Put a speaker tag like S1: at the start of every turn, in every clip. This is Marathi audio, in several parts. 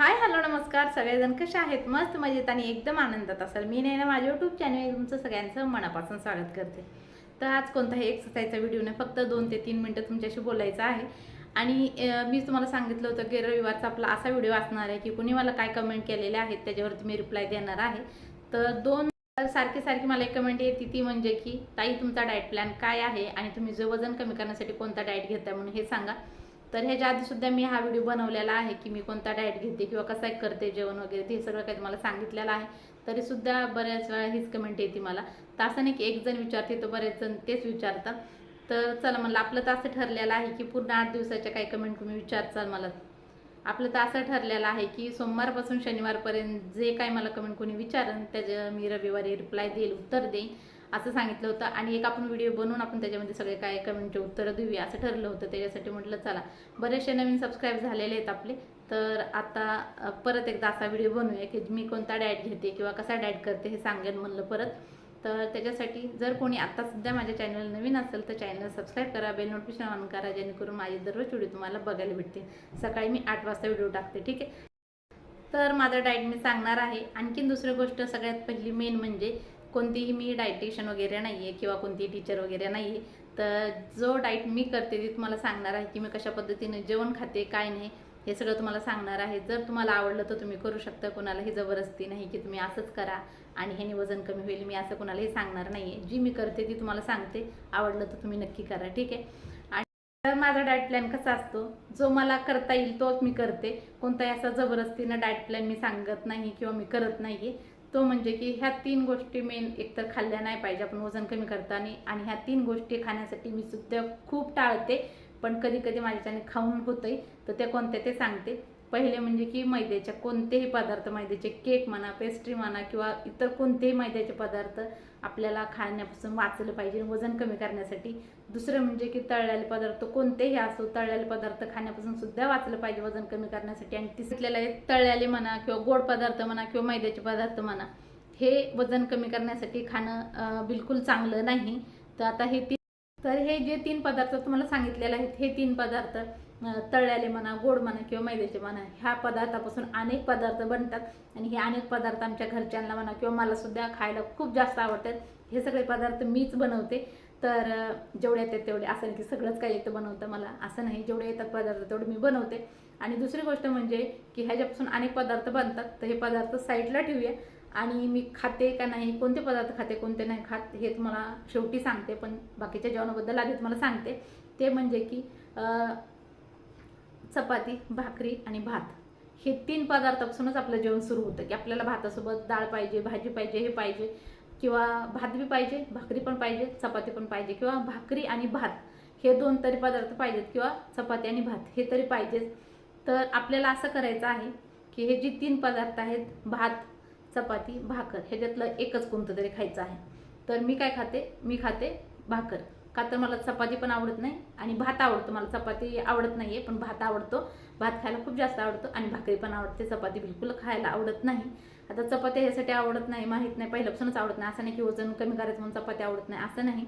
S1: हाय हॅलो नमस्कार. सगळेजण कसे आहेत? मस्त मजेत आणि एकदम आनंदात असाल. मी नाही ना माझ्या यूट्यूब चॅनल तुमचं सगळ्यांचं मनापासून स्वागत करते. तर आज कोणताही एक्सरसाइजचा व्हिडिओ नाही फक्त दोन ते तीन मिनटं तुमच्याशी बोलायचं आहे. आणि मी तुम्हाला सांगितलं होतं की रविवारचा आपला असा व्हिडिओ असणार आहे की कुणी मला काय कमेंट केलेले आहेत त्याच्यावरती मी रिप्लाय देणार आहे. तर दोन सारखी सारखी मला एक कमेंट येते. ती म्हणजे की ताई तुमचा डाएट प्लॅन काय आहे आणि तुम्ही जो वजन कमी करण्यासाठी कोणता डाएट घेताय म्हणून हे सांगा. तर ह्याच्या आधी सुद्धा मी हा व्हिडिओ बनवलेला आहे की मी कोणता डाएट घेते किंवा कसा करते जेवण वगैरे ते सगळं काही तुम्हाला सांगितलेलं आहे. तरी सुद्धा बऱ्याच वेळा हीच कमेंट येते मला. तर असं नाही की एक जण विचारते तर बरेच जण तेच विचारतात. तर चला म्हणलं आपलं तर असं ठरलेलं आहे की पूर्ण आठ दिवसाच्या काही कमेंट तुम्ही विचारचाल मला. आपलं तर असं ठरलेलं आहे की सोमवारपासून शनिवारपर्यंत जे काय मला कमेंट कोणी विचारेन त्याचं मी रविवारी रिप्लाय देईल उत्तर देईन. असं सांगितलं होतं. आणि एक आपण व्हिडिओ बनवून आपण त्याच्यामध्ये सगळे काय कमेंटचे उत्तरं देऊया असं ठरलं होतं. त्याच्यासाठी म्हटलं चला बरेचसे नवीन सबस्क्राईब झालेले आहेत आपले. तर आता परत एकदा असा व्हिडिओ बनवूया की मी कोणता डाएट घेते किंवा कसा डाएट करते हे सांगेन म्हणलं परत. तर त्याच्यासाठी जर कोणी आता सध्या माझ्या चॅनल नवीन असेल तर चॅनल सबस्क्राईब करा बेल नोटिफिकेशन ऑन करा जेणेकरून माझे दररोज व्हिडिओ तुम्हाला बघायला भेटते सकाळी मी आठ वाजता व्हिडिओ टाकते ठीक आहे? तर माझा डाएट मी सांगणार आहे. आणखीन दुसरी गोष्ट सगळ्यात पहिली मेन म्हणजे कोणतीही मी डायटिशियन वगैरे नाही आहे किंवा कोणतीही टीचर वगैरे नाही आहे तर जो डाएट मी करते ते तुम्हाला सांगणार आहे की मी कशा पद्धतीने जेवण खाते काय नाही हे सगळं तुम्हाला सांगणार आहे. जर तुम्हाला आवडलं तर तुम्ही करू शकता कोणालाही जबरदस्ती नाही की तुम्ही असंच करा आणि ह्याने वजन कमी होईल मी असं कोणालाही सांगणार नाही आहे जी मी करते ती तुम्हाला सांगते आवडलं तर तुम्ही नक्की करा ठीक आहे? आणि तर माझा डाएट प्लॅन कसा असतो? जो मला करता येईल तोच मी करते. कोणताही असा जबरदस्तीनं डाएट प्लॅन मी सांगत नाही किंवा मी करत नाही तो म्हणजे की ह्या तीन गोष्टी मेन एकतर खाल्ल्या नाही पाहिजे आपण वजन कमी करताना. आणि ह्या तीन गोष्टी खाण्यासाठी मी सुद्धा खूप टाळते. पण कधी कधी माझ्याच्याने खाऊन होतंय. तर ते कोणते ते सांगते. पहिले म्हणजे की मैद्याच्या कोणतेही पदार्थ मैद्याचे केक म्हणा पेस्ट्री म्हणा किंवा इतर कोणतेही मैद्याचे पदार्थ आपल्याला खाण्यापासून वाचलं पाहिजे वजन कमी करण्यासाठी. दुसरं म्हणजे की तळलेले पदार्थ कोणतेही असो तळलेले पदार्थ खाण्यापासून सुद्धा वाचलं पाहिजे वजन कमी करण्यासाठी. आणि तिसऱ्याला तळलेले म्हणा किंवा गोड पदार्थ म्हणा किंवा मैद्याचे पदार्थ म्हणा हे वजन कमी करण्यासाठी खाणं बिलकुल चांगलं नाही. तर आता हे तीन तर हे जे तीन पदार्थ तुम्हाला सांगितलेले आहेत हे तीन पदार्थ तळल्याले तळलेले म्हणा गोड म्हणा किंवा मैद्याचे म्हणा ह्या पदार्थापासून अनेक पदार्थ बनतात. आणि हे अनेक पदार्थ आमच्या घरच्यांना म्हणा किंवा मला सुद्धा खायला खूप जास्त आवडतात. हे सगळे पदार्थ मीच बनवते. तर जेवढे येतात तेवढे असं नाही की सगळंच काही येतं बनवतं मला. असं नाही जेवढे येतात पदार्थ तेवढे मी बनवते. आणि दुसरी गोष्ट म्हणजे की ह्याच्यापासून अनेक पदार्थ बनतात. तर हे पदार्थ साईडला ठेवूया. आणि मी खाते का नाही कोणते पदार्थ खाते कोणते नाही खात हे तुम्हाला शेवटी सांगते. पण बाकीच्या जेवणाबद्दल आधी तुम्हाला सांगते. ते म्हणजे की चपाती भाकरी आणि भात. हे तीन पदार्थापासूनच आपलं जेवण सुरू होतं की आपल्याला भातासोबत डाळ पाहिजे भाजी पाहिजे हे पाहिजे किंवा भात बी पाहिजे भाकरी पण पाहिजे चपाती पण पाहिजे किंवा भाकरी आणि भात हे दोन तरी पदार्थ पाहिजेत किंवा चपाती आणि भात हे तरी पाहिजेच तर आपल्याला असं करायचं आहे की हे जे तीन पदार्थ आहेत भात चपाती भाकर ह्याच्यातलं एकच कोणतं तरी खायचं आहे. तर मी काय खाते? मी खाते भाकर. का तर मला चपाती पण आवडत नाही आणि भात आवडतो. मला चपाती आवडत नाही आहे पण भात आवडतो. भात खायला खूप जास्त आवडतो आणि भाकरी पण आवडते. चपाती बिलकुल खायला आवडत नाही. आता चपाती ह्यासाठी आवडत नाही माहीत नाही. पहिल्यापासूनच आवडत नाही. असं नाही की वजन कमी करायचं म्हणून चपाती आवडत नाही. असं नाही.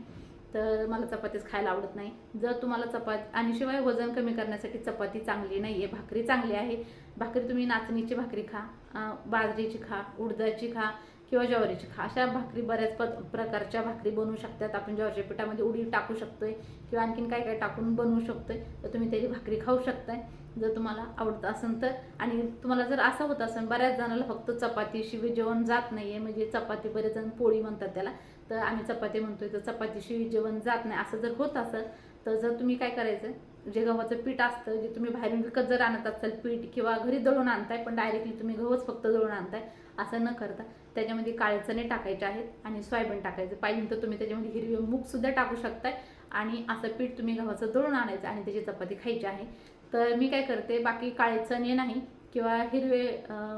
S1: तर मला चपातीच खायला आवडत नाही. जर तुम्हाला चपाती आणि शिवाय वजन कमी करण्यासाठी चपाती चांगली नाही आहे भाकरी चांगली आहे. भाकरी तुम्ही नाचणीची भाकरी खा बाजरीची खा उडदाची खा किंवा ज्वारीची अशा भाकरी बऱ्याच पद प्रकारच्या भाकरी बनवू शकतात. आपण ज्वारीच्या पिठामध्ये उडी टाकू शकतोय किंवा आणखीन काय काय टाकून बनवू शकतोय तर तुम्ही त्याची भाकरी खाऊ शकताय. जर तुम्हाला आवडत असेल तर. आणि तुम्हाला जर असं होत असेल बऱ्याच जणांना फक्त चपातीशिवाय जेवण जात नाही आहे म्हणजे चपाती बरेच जण पोळी म्हणतात त्याला. तर आम्ही चपाती म्हणतोय तर चपातीशिवाय जेवण जात नाही. असं जर होत असेल तर जर तुम्ही काय करायचं जे गव्हाचं पीठ असतं जे तुम्ही बाहेरून विकत जर आणत असाल पीठ किंवा घरी दळून आणताय पण डायरेक्टली तुम्ही गहूच फक्त दळून आणताय असं न करता त्याच्यामध्ये काळे चणे टाकायचे आहेत आणि सोयाबीन टाकायचं. पाहिजे तर तुम्ही त्याच्यामध्ये हिरवे मूग सुद्धा टाकू शकताय आणि असं पीठ तुम्ही गव्हाचं दळून आणायचं आणि त्याची चपाती खायची आहे. तर मी काय करते बाकी काळे चणे नाही किंवा हिरवे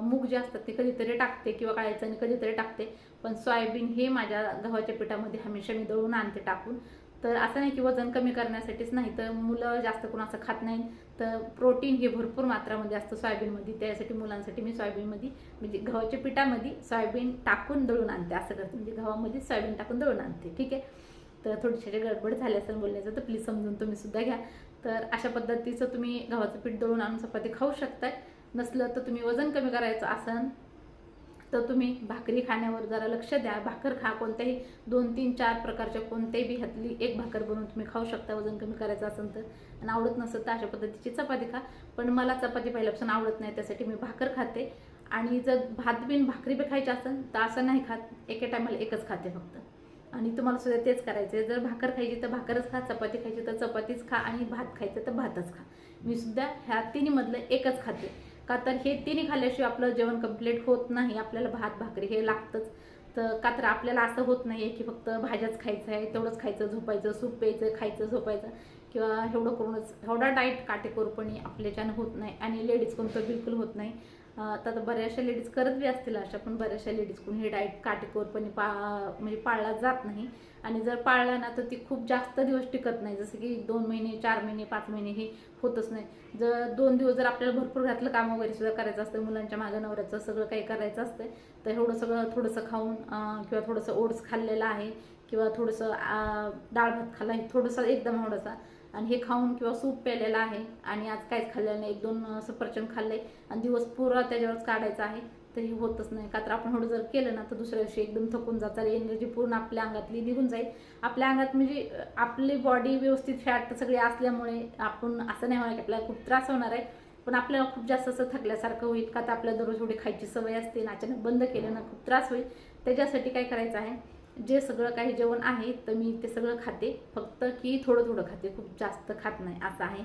S1: मूग जे असतात ते कधीतरी टाकते किंवा काळे चणे कधीतरी टाकते पण सोयाबीन हे माझ्या गव्हाच्या पिठामध्ये हमेशा मी दळून आणते टाकून. तर असं नाही की वजन कमी करण्यासाठीच नाही तर मुलं जास्त करून असं खात नाही तर प्रोटीन हे भरपूर मात्रामध्ये असतं सोयाबीनमध्ये. त्यासाठी मुलांसाठी मी सोयाबीनमध्ये म्हणजे गव्हाच्या पिठामध्ये सोयाबीन टाकून दळून आणते. असं करते. म्हणजे गव्हामध्ये सोयाबीन टाकून दळून आणते. ठीक आहे? तर थोडीशी गडबड झाली असेल बोलण्याचं तर प्लीज समजून तुम्ही सुद्धा घ्या. तर अशा पद्धतीचं तुम्ही गव्हाचं पीठ दळून आणून चपाती खाऊ शकताय. नसलं तर तुम्ही वजन कमी करायचं असन तर तुम्ही भाकरी खाण्यावर जरा लक्ष द्या. भाकर खा कोणत्याही दोन तीन चार प्रकारच्या कोणत्याही बी ह्यातली एक भाकर बनवून तुम्ही खाऊ शकता वजन कमी करायचं असेल तर. आणि आवडत नसेल तर अशा पद्धतीची चपाती खा. पण मला चपाती पहिल्यापासून आवडत नाही त्यासाठी मी भाकर खाते. आणि जर भात बिन भाकरी बी खायची असेल तर असं नाही खात. एके टायमाला एकच खाते फक्त. आणि तुम्हाला सुद्धा तेच करायचं आहे जर भाकर खायची तर भाकरच खा चपाती खायची तर चपातीच खा आणि भात खायचं तर भातच खा. मी सुद्धा ह्या तिन्हीमधलं एकच खाते. का तर हे तिन्ही खाल्ल्याशिवाय आपलं जेवण कंप्लीट होत नाही आपल्याला भात भाकरी हे लागतंच. तर का तर आपल्याला असं होत नाही की फक्त भाज्याच खायचं आहे तेवढंच खायचं झोपायचं सूप प्यायचं खायचं झोपायचं किंवा एवढं करूनच एवढा डाईट काटेकोरपणे आपल्याच्यानं होत नाही आणि लेडीज कोणतं बिलकुल होत नाही. आता तर आता बऱ्याचशा लेडीज करत बी असतील अशा पण बऱ्याचशा लेडीज कोण हे डाएट काटेकोरपणे पा म्हणजे पाळला जात नाही. आणि जर पाळला ना तर ती खूप जास्त दिवस टिकत नाही. जसं की दोन महिने चार महिने पाच महिने हे होतच नाही. जर दोन दिवस जर आपल्याला भरपूर घातलं काम वगैरे सुद्धा करायचं असतं मुलांच्या मागं नवऱ्याचं सगळं काही करायचं असतं तर एवढं सगळं थोडंसं खाऊन किंवा थोडंसं ओट्स खाल्लेलं आहे किंवा थोडंसं डाळ भात खाल्ला आहे थोडंसं एकदम थोडंसा आणि हे खाऊन किंवा सूप प्यायलेलं आहे. आणि आज काहीच खाल्लेलं नाही. एक दोन सफरचंद खाल्ले आणि दिवस पुरा त्याच्यावरच काढायचा आहे. तर हे होतच नाही. का तर आपण हळू जर केलं ना तर दुसऱ्या दिवशी एकदम थकून जातात एनर्जी पूर्ण आपल्या अंगातली निघून जाईल. आपल्या अंगात म्हणजे आपली बॉडी व्यवस्थित फॅट सगळे असल्यामुळे आपण असं नाही होणार की आपल्याला खूप त्रास होणार आहे. पण आपल्याला खूप जास्त असं थकल्यासारखं होईल. का तर आपल्याला दररोज एवढी खायची सवय असते आणि अचानक बंद केलं ना खूप त्रास होईल. त्याच्यासाठी काय करायचं आहे? जे सगळं काही जेवण आहे तर मी ते सगळं खाते. फक्त की थोडं थोडं खाते खूप जास्त खात नाही असं आहे.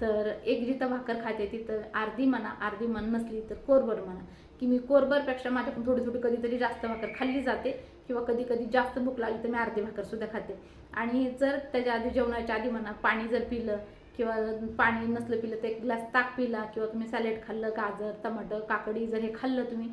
S1: तर एक जिथं भाकर खाते तिथं अर्धी म्हणा अर्धी मन नसली तर कोरभर म्हणा. की मी कोरभरपेक्षा माझ्याकडून थोडी थोडी कधीतरी जास्त भाकर खाल्ली जाते किंवा कधी कधी जास्त भूक लागली तर मी अर्धी भाकरसुद्धा खाते. आणि जर त्याच्या आधी जेवणाच्या आधी म्हणा पाणी जर पिलं किंवा पाणी नसलं पिलं तर एक ग्लास ताक पिला किंवा तुम्ही सॅलेड खाल्लं गाजर टमाटर काकडी जर हे खाल्लं तुम्ही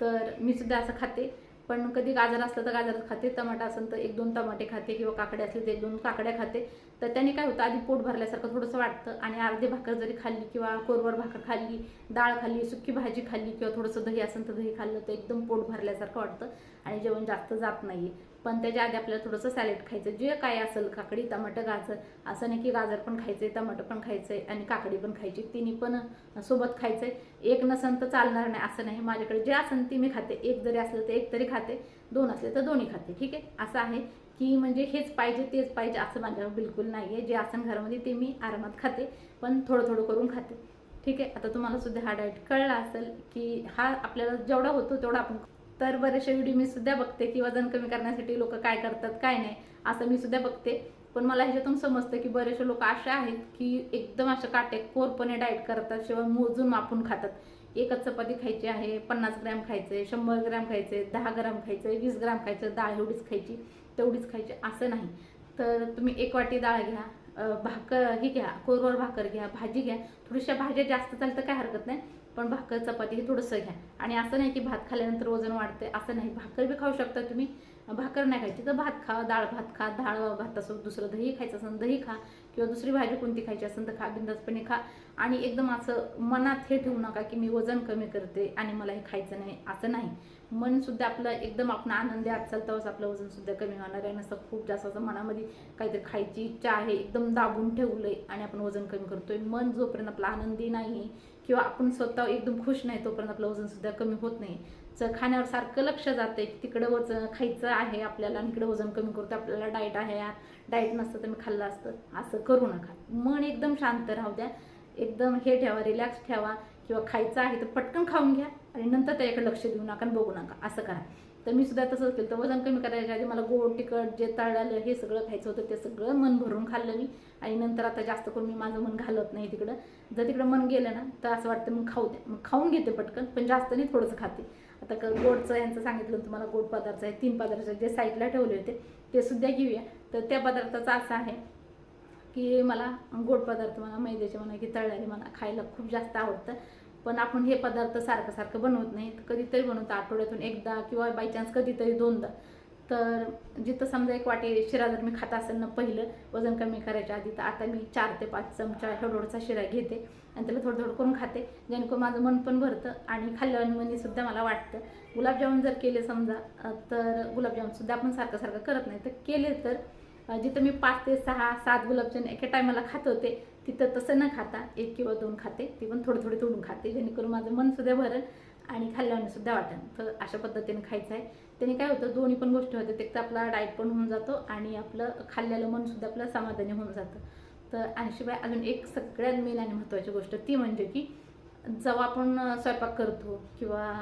S1: तर मी सुद्धा असं खाते. पण कधी गाजर असलं तर गाजर खाते टमाटा असेल तर एक दोन टमाटे खाते किंवा काकडे असले तर एक दोन काकड्या खाते. तर त्याने काय होतं आधी पोट भरल्यासारखं थोडंसं वाटतं आणि अर्धी भाकर जरी खाल्ली किंवा कोरवर भाकर खाल्ली डाळ खाल्ली सुकी भाजी खाल्ली किंवा थोडंसं दही असेल तर दही खाल्लं तर एकदम पोट भरल्यासारखं वाटतं आणि जेवण जास्त जात नाही पण त्याच्या आधी आपल्याला थोडंसं सॅलेड खायचं जे काय असेल काकडी टमाटर गाजर असं नाही की गाजर पण खायचंय टमाटर पण खायचं आहे आणि काकडी पण खायची. तिन्ही पण सोबत खायचं आहे एक नसन तर चालणार नाही असं नाही. माझ्याकडे जे असेल ती मी खाते. एक जरी असलं तर एक तरी खाते. दोन असले तर दोन्ही खाते. ठीक आहे? असं आहे की म्हणजे हेच पाहिजे तेच पाहिजे असं माझ्यावर बिलकुल नाही आहे जे असेल घरामध्ये ते मी आरामात खाते. पण थोडं थोडं करून खाते. ठीक आहे? आता तुम्हाला सुद्धा हा डाएट कळला असेल की हा आपल्याला जेवढा होतो तेवढा आपण तर बरेचसे व्हिडिओ मी सुद्धा बघते की वजन कमी करण्यासाठी लोक काय करतात काय नाही असं मी सुद्धा बघते. पण मला ह्याच्यातून समजतं की बरेचसे लोक असे आहेत की एकदम अशा काटेकोरपणे डाएट करतात शिवाय मोजून मापून खातात. एकच चपाती खायची आहे पन्नास ग्रॅम खायचे शंभर ग्रॅम खायचे दहा ग्रॅम खायचे वीस ग्रॅम खायचं डाळ एवढीच खायची तेवढीच खायची असं नाही. तर तुम्ही एक वाटी डाळ घ्या भाकर ही घ्या कोरवर भाकर घ्या भाजी घ्या थोडीशा भाज्या जास्त चालतं तर काय हरकत नाही. पण भाकर चपाती हे थोडंसं घ्या. आणि असं नाही की भात खाल्ल्यानंतर वजन वाढते असं नाही. भाकर बी खाऊ शकता तुम्ही. भाकर नाही खायची तर भात खा डाळ भात खा डाळ भातासोबत दुसरं दही खायचं असेल दही खा किंवा दुसरी भाजी कोणती खायची असेल तर खा बिंदासपणे खा. आणि एकदम असं मनात हे ठेवू नका की मी वजन कमी करते आणि मला हे खायचं नाही असं नाही. मनसुद्धा आपलं एकदम आपण आनंदी आत चालताच आपलं वजनसुद्धा कमी होणार आहे. नसतं खूप जास्त असं मनामध्ये काहीतरी खायची इच्छा आहे एकदम दाबून ठेवलं आहे आणि आपण वजन कमी करतोय. मन जोपर्यंत आपलं आनंदी नाही किंवा आपण स्वतः एकदम खुश नाही तोपर्यंत आपलं वजन सुद्धा कमी होत नाही. जर खाण्यावर सारखं लक्ष जाते की तिकडं वजन खायचं आहे आपल्याला आणि इकडं वजन कमी करतो आपल्याला डाएट आहे डाएट नसतं तर मी खाल्लं असतं असं करू नका. मन एकदम शांत राहू द्या. एकदम हे ठेवा रिलॅक्स ठेवा किंवा खायचं आहे तर पटकन खाऊन घ्या. आणि नंतर त्याच्याकडे लक्ष देऊ नका आणि बघू नका असं करा. तर मी सुद्धा तसंच केलं. तर वजन कमी करायच्या आधी मला गोड तिखट जे तळलेलं हे सगळं खायचं होतं ते सगळं मन भरून खाल्लं मी. आणि नंतर आता जास्त करून मी माझं मन घालत नाही तिकडं. जर तिकडं मन गेलं ना तर असं वाटतं मग खाऊ दे मग खाऊन घेते पटकन पण जास्त नाही थोडंसं खाते. आता क गोडचं यांचं सांगितलं तुम्हाला गोड पदार्थ आहे तीन पदार्थ जे साईडला ठेवले होते ते सुद्धा घेऊया. तर त्या पदार्थाचं असं आहे की मला गोड पदार्थ म्हणा मैद्याचे म्हणा की तळलेले म्हणा खायला खूप जास्त आवडतं. पण आपण हे पदार्थ सारखं सारखं बनवत नाही. कधीतरी बनवतो आठवड्यातून एकदा किंवा बाय चान्स कधीतरी दोनदा. तर जिथं समजा एक वाटी शिरा जर मी खात असेल ना पहिलं वजन कमी करायच्या आधी तर आता मी चार ते पाच चमचा एवढा शिरा घेते आणि त्याला थोडं थोडं करून खाते. जेणेकरून माझं मन पण भरतं आणि खाल्ल्यावर सुद्धा मला वाटतं. गुलाबजामुन जर केले समजा तर गुलाबजामुनसुद्धा आपण सारखं सारखं करत नाही. तर केले तर जिथं मी पाच ते सहा सात गुलाबजामुन एका टायमाला खात होते तिथं तसं न खाता एक किंवा दोन खाते ती पण थोडे थोडे तोडून खाते जेणेकरून माझं मन सुद्धा भरेल आणि खाल्ल्यावर सुद्धा वाटेल. तर अशा पद्धतीने खायचं आहे. त्याने काय होतं दोन्ही पण गोष्टी होतात. एक तर आपला डाएट पण होऊन जातो आणि आपलं खाल्लेलं मन सुद्धा आपलं समाधानी होऊन जातं. तर आणि शिवाय अजून एक सगळ्यात मेन आणि महत्त्वाची गोष्ट ती म्हणजे की जेव्हा आपण स्वयंपाक करतो किंवा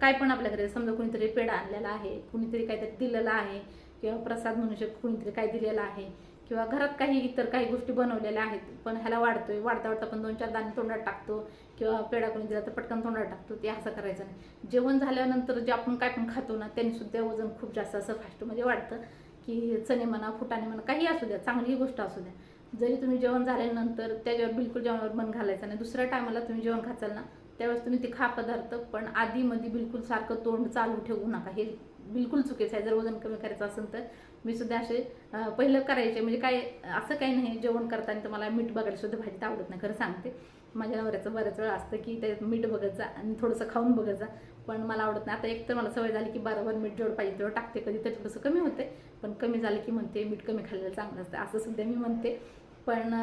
S1: काय पण आपल्याकडे समजा कुणीतरी पेढा आणलेला आहे कुणीतरी काहीतरी दिलेला आहे किंवा प्रसाद म्हणू शकतो कुणीतरी काय दिलेला आहे किंवा घरात काही इतर काही गोष्टी बनवलेल्या आहेत पण ह्याला वाढतोय. वाढता वाढता पण दोन चार दाणे तोंडात टाकतो किंवा पेढा कोणी दिला तर पटकन तोंडात टाकतो. ते असं करायचं नाही. जेवण झाल्यानंतर जे आपण काय पण खातो ना त्यांनी सुद्धा वजन खूप जास्त असं फास्टमध्ये वाढतं की चणे म्हणा फुटाणे म्हणा काही असू द्या चांगली गोष्ट असू द्या. जरी तुम्ही जेवण झाल्यानंतर त्याच्यावर बिलकुल जेवणावर मन घालायचं नाही. दुसऱ्या टायमाला तुम्ही जेवण खाचाल ना त्यावेळेस तुम्ही ते खा पदार्थ पण आधीमध्ये बिलकुल सारखं तोंड चालू ठेवू नका. हे बिलकुल चुकीचं आहे. जर वजन कमी करायचं असेल तर मी सुद्धा असे पहिलं करायचे. म्हणजे काय असं काही नाही. जेवण करताना तर मला मीठ बघायला सुद्धा भाजीत आवडत नाही. खरं सांगते. माझ्या नवऱ्याचं बऱ्याच वेळा असतं की त्यात मीठ बघत जा आणि थोडंसं खाऊन बघत जा. पण मला आवडत नाही. आता एक तर मला सवय झाली की बरोबर मीठ जेवढं पाहिजे तेवढं टाकते. कधी तर थोडंसं कमी होते. पण कमी झालं की म्हणते मीठ कमी खाल्लेलं चांगलं असतं. असं सुद्धा मी म्हणते. पण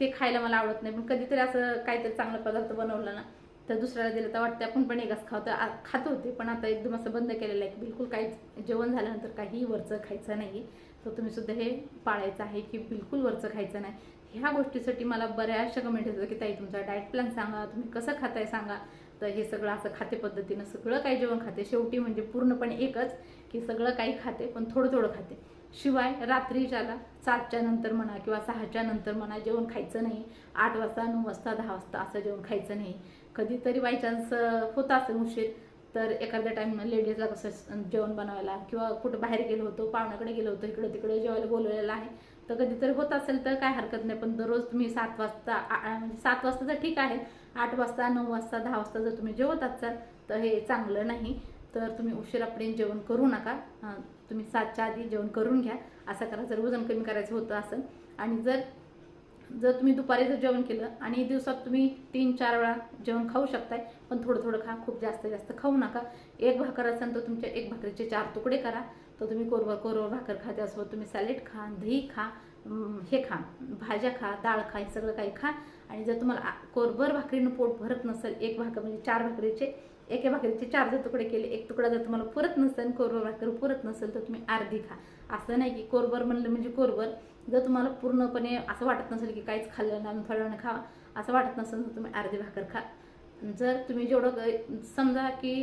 S1: ते खायला मला आवडत नाही. पण कधीतरी असं काहीतरी चांगला पदार्थ बनवला ना तर दुसऱ्याला दिलं. तर वाटतं आपण पण एकच खावतो खात होते पण आता एकदम असं बंद केलेलं आहे की बिलकुल काहीच जेवण झाल्यानंतर काही वरचं खायचं नाही. तर तुम्ही सुद्धा हे पाळायचं आहे की बिलकुल वरचं खायचं नाही. ह्या गोष्टीसाठी मला बऱ्याचशा कमेंट येतात की ताई तुमचा डाएट प्लॅन सांगा तुम्ही कसं खाताय सांगा. तर हे सगळं असं खाते पद्धतीनं सगळं काही जेवण खाते. शेवटी म्हणजे पूर्णपणे एकच की सगळं काही खाते पण थोडं थोडं खाते. शिवाय रात्री ज्याला सातच्या नंतर म्हणा किंवा सहाच्या नंतर म्हणा जेवण खायचं नाही आठ वाजता नऊ वाजता दहा वाजता असं जेवण खायचं नाही. कधीतरी बाय चान्स होत असेल उशीर तर एखाद्या टाईम लेडीजला कसं जेवण बनवायला किंवा कुठं बाहेर गेलो होतो पाहुण्याकडे गेलो होतो इकडं तिकडे जेवायला बोलवलेलं आहे तर कधीतरी होत असेल तर काय हरकत नाही. पण दररोज तुम्ही सात वाजता आ- म्हणजे सात वाजता तर ठीक आहे आठ वाजता नऊ वाजता दहा वाजता जर तुम्ही जेवत असाल तर हे चांगलं नाही. तर तुम्ही उशिरापर्यंत जेवण करू नका. तुम्ही सातच्या आधी जेवण करून घ्या. असं करा. जर वजन कमी करायचं होतं असेल आणि जर जर तुम्ही दुपारी जर जेवण केलं आणि दिवसात तुम्ही तीन चार वेळा जेवण खाऊ शकताय पण थोडं थोडं खा. खूप जास्त जास्त खाऊ नका. एक भाकर असेल तर तुमच्या एक भाकरीचे चार तुकडे करा. तर तुम्ही कोरवा कोरवा भाकर खाते असो तुम्ही सॅलेड खा दही खा हे खा. भाज्या खा डाळ खा हे सगळं काही खा. आणि जर तुम्हाला कोरभर भाकरीनं पोट भरत नसेल एक भाकर म्हणजे चार भाकरीचे एका भाकरीचे चार जर तुकडे केले एक तुकडा जर तुम्हाला पुरत नसेल कोरभर भाकर पुरत नसेल तर तुम्ही अर्धी खा. असं नाही की कोरभर म्हणलं म्हणजे कोरभर. जर तुम्हाला पूर्णपणे असं वाटत नसेल की काहीच खाल्लं नाही थोड्या खा. असं वाटत नसेल तर तुम्ही अर्धी भाकर खा. जर तुम्ही जेवढं समजा की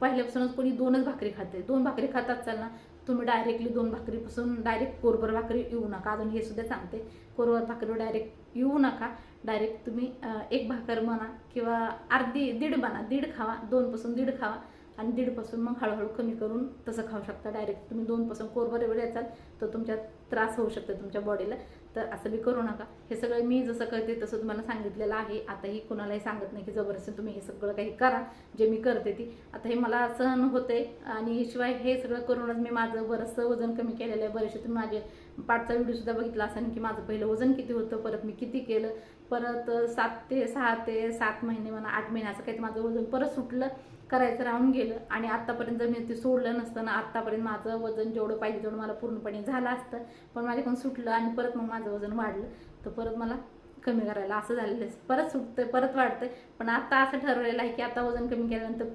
S1: पहिल्यापासूनच कोणी दोनच भाकरी खाते दोन भाकरी खातात चाल ना तुम्ही डायरेक्टली दोन भाकरीपासून डायरेक्ट कोरभर भाकरी येऊ नका. अजून हे सुद्धा सांगते. कोरभर भाकरीवर डायरेक्ट येऊ नका. डायरेक्ट तुम्ही एक भाकर म्हणा किंवा अर्धी दीड म्हणा दीड खावा दोनपासून दीड खावा आणि दीडपासून मग हळूहळू कमी करून तसं खाऊ शकता. डायरेक्ट तुम्ही दोनपासून कोरभर एवढे याचाल तर तुमच्या त्रास होऊ शकतो तुमच्या बॉडीला. तर असं बी करू नका. हे सगळं मी जसं करते तसं तुम्हाला सांगितलेलं आहे. आताही कोणालाही सांगत नाही की जबरदस्ती तुम्ही हे सगळं काही करा. जे मी करते ती. आता हे मला सहन होते आणि शिवाय हे सगळं करूनच मी माझं बरंचसं वजन कमी केलेलं आहे. बरेचसे तुम्ही माझे पाठचा व्हिडिओसुद्धा बघितला असेल की माझं पहिलं वजन किती होतं परत मी किती केलं परत सात ते सहा ते सात महिने म्हणा आठ महिने असं काही माझं वजन परत सुटलं करायचं राहून गेलं. आणि आत्तापर्यंत जर मी ते सोडलं नसतं ना आत्तापर्यंत माझं वजन जेवढं पाहिजे तेवढं मला पूर्णपणे झालं असतं. पण माझ्याकडून सुटलं आणि परत मग माझं वजन वाढलं. तर परत मला कमी करायला असं झालेलं आहे. परत सुटतं परत वाढतं पण आत्ता असं ठरवलेलं आहे की आता वजन कमी केल्यानंतर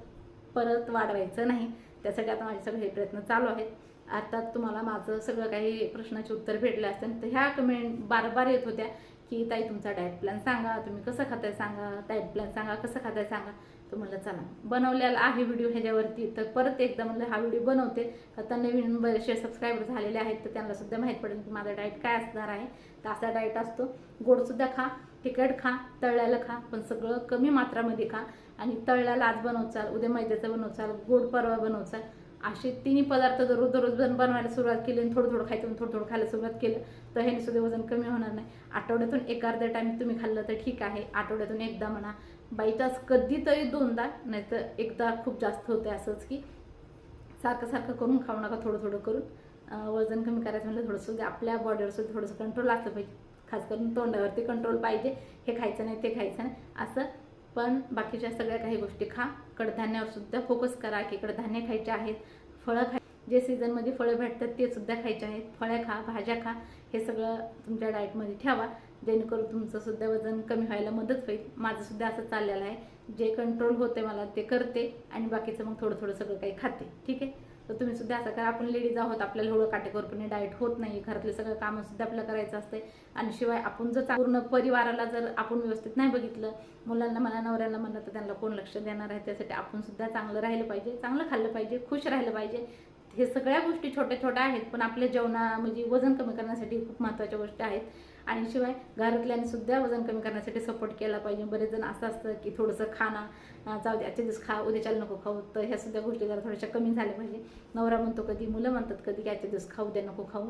S1: परत वाढवायचं नाही. त्यासाठी आता माझे सगळे प्रयत्न चालू आहेत. आता तुम्हाला माझं सगळं काही प्रश्नाचे उत्तर भेटले असतील तर ह्या कमेंट बार बार येत होत्या की ताई तुमचा डाएट प्लॅन सांगा तुम्ही कसं खाताय सांगा डाएट प्लॅन सांगा कसं खाताय सांगा. तर म्हणलं चला बनवलेला आहे व्हिडिओ ह्याच्यावरती तर परत एकदा म्हणलं हा व्हिडिओ बनवते. आता नवीन बरेचसे सबस्क्रायबर झालेले आहेत तर त्यांना सुद्धा माहीत पडेल की माझा डाएट काय असणार आहे. तर असा डाएट असतो गोडसुद्धा खा तिखट खा तळल्याला खा पण सगळं कमी मात्रामध्ये खा. आणि तळल्याला आज बनवचाल उद्या मैद्याचं बनवचाल गोड परवा बनवचाल असे तिन्ही पदार्थ दररोज दररोज बन- बनवायला सुरुवात केली आणि थोडं थोडं खायचं थोडं थोडं खायला सुरुवात केलं. तर ह्याने सुद्धा वजन कमी होणार नाही. आठवड्यातून एक अर्ध्या टाईम तुम्ही खाल्लं तर ठीक आहे. आठवड्यातून एकदा म्हणा. बाई तास कधीतरी दोनदा नाहीतर एकदा खूप जास्त होते असंच की सारखं सारखं करून खाऊ नका थोडं थोडं करून. वजन कमी करायचं म्हणलं थोडंसं आपल्या बॉडीवर सुद्धा थोडंसं कंट्रोल असलं पाहिजे. खास करून तोंडावरती कंट्रोल पाहिजे. हे खायचं नाही ते खायचं नाही. असं पण बाकीच्या सगळ्या काही गोष्टी खा. कडधान्यावर सुद्धा फोकस करा की कडधान्य खायचे आहेत फळं खाय जे सीझनमध्ये फळं भेटतात ते सुद्धा खायचे आहेत. फळं खा भाज्या खा हे सगळं तुमच्या डाएटमध्ये ठेवा. जेणेकरून तुमचं सुद्धा वजन कमी व्हायला मदत होईल. माझं सुद्धा असं चाललेलं आहे. जे कंट्रोल होते मला ते करते आणि बाकीचं मग थोडं थोडं सगळं काही खाते. ठीक आहे? तर तुम्ही सुद्धा असं करा. आपण लेडीज आहोत आपल्याला एवढं काटेकोरपणे डाएट होत नाही. घरातले सगळं कामं सुद्धा आपल्याला करायचं असते आणि शिवाय आपण जर पूर्ण परिवाराला जर आपण व्यवस्थित नाही बघितलं मुलांना मला नवऱ्याला म्हणलं तर त्यांना कोण लक्ष देणार आहे? त्यासाठी आपण सुद्धा चांगलं राहिलं पाहिजे चांगलं खाल्लं पाहिजे खुश राहिलं पाहिजे. हे सगळ्या गोष्टी छोट्या छोट्या आहेत पण आपल्या जेवणा म्हणजे वजन कमी करण्यासाठी खूप महत्त्वाच्या गोष्टी आहेत. आणि शिवाय घरातल्याने सुद्धा वजन कमी करण्यासाठी सपोर्ट केला पाहिजे. बरेच जण असं असतं की थोडंसं खाणं जाऊ दे आजच्या दिवस खा उद्याच्याला नको खाऊ. तर ह्या सुद्धा गोष्टी जरा थोड्याशा कमी झाल्या पाहिजे. नवरा म्हणतो कधी मुलं म्हणतात कधी की आजच्या दिवस खाऊ द्या नको खाऊ.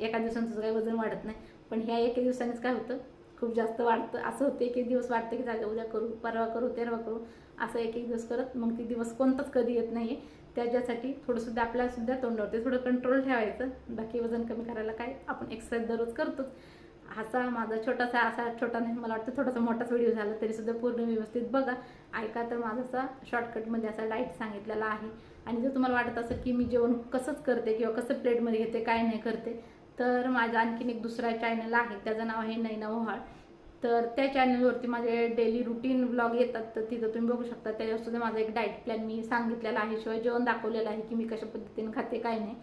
S1: एका दिवसांचं तुझं काही वजन वाढत नाही. पण ह्या एका दिवसानेच काय होतं? खूप जास्त वाढतं. असं होतं एक एक दिवस वाटतं की चालेल उद्या करू परवा करू तेरवा करू. असं एक एक दिवस करत मग ती दिवस कोणताच कधी येत नाही आहे त्याच्यासाठी थोडंसुद्धा आपल्याला सुद्धा तोंडावरती थोडं कंट्रोल ठेवायचं. बाकी वजन कमी करायला काय? आपण एक्सरसाइज दररोज करतोच. असा माझा छोटासा असा छोटा नाही मला वाटतं थोडासा मोठाच व्हिडिओ झाला तरी सुद्धा पूर्ण व्यवस्थित बघा. ऐका तर माझा असा शॉर्टकटमध्ये असा डाईट सांगितलेला आहे. आणि जर तुम्हाला वाटत असेल की मी जेवण कसंच करते किंवा कसं प्लेटमध्ये घेते काय नाही करते तर माझा आणखीन एक दुसरा चॅनल आहे त्याचं नाव आहे नैना ओहाळ तर त्या चॅनलवरती माझे डेली रुटीन ब्लॉग येतात तर तिथं तुम्ही बघू शकता. त्याच्यावर सुद्धा माझा एक डाएट प्लॅन मी सांगितलेला आहे शिवाय जेवण दाखवलेलं आहे की मी कशा पद्धतीने खाते काय नाही.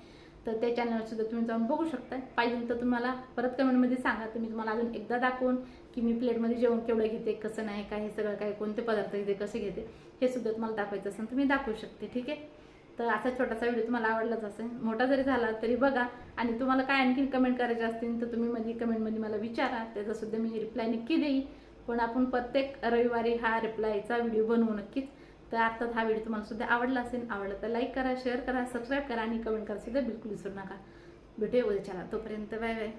S1: तर त्या चॅनलसुद्धा तुम्ही जाऊन बघू शकता पाहिजे तर तुम्हाला परत कमेंटमध्ये सांगा. तर मी तुम्हाला अजून एकदा दाखवून की मी प्लेटमध्ये जेवण केवढं घेते कसं नाही काय हे सगळं काय कोणते पदार्थ घेते कसे घेते हे सुद्धा तुम्हाला दाखवायचं असेल तर मी दाखवू शकते ठीक आहे? तर असा छोटासा व्हिडिओ तुम्हाला आवडलाच असेल. मोठा जरी झाला तरी बघा. आणि तुम्हाला काय आणखीन कमेंट करायचे असतील तर तुम्ही मध्ये कमेंटमध्ये मला विचारा. त्याचासुद्धा मी रिप्लाय नक्की देईन. पण आपण प्रत्येक रविवारी हा रिप्लायचा व्हिडिओ बनवू नक्कीच. तर आता हा व्हिडिओ तुम्हाला सुद्धा आवडला असेल आवडला तर लाईक करा शेअर करा सबस्क्राईब करा आणि कमेंट करा सुद्धा बिलकुल विसरू नका. भेटूया उद्याच्याला. तोपर्यंत बाय बाय.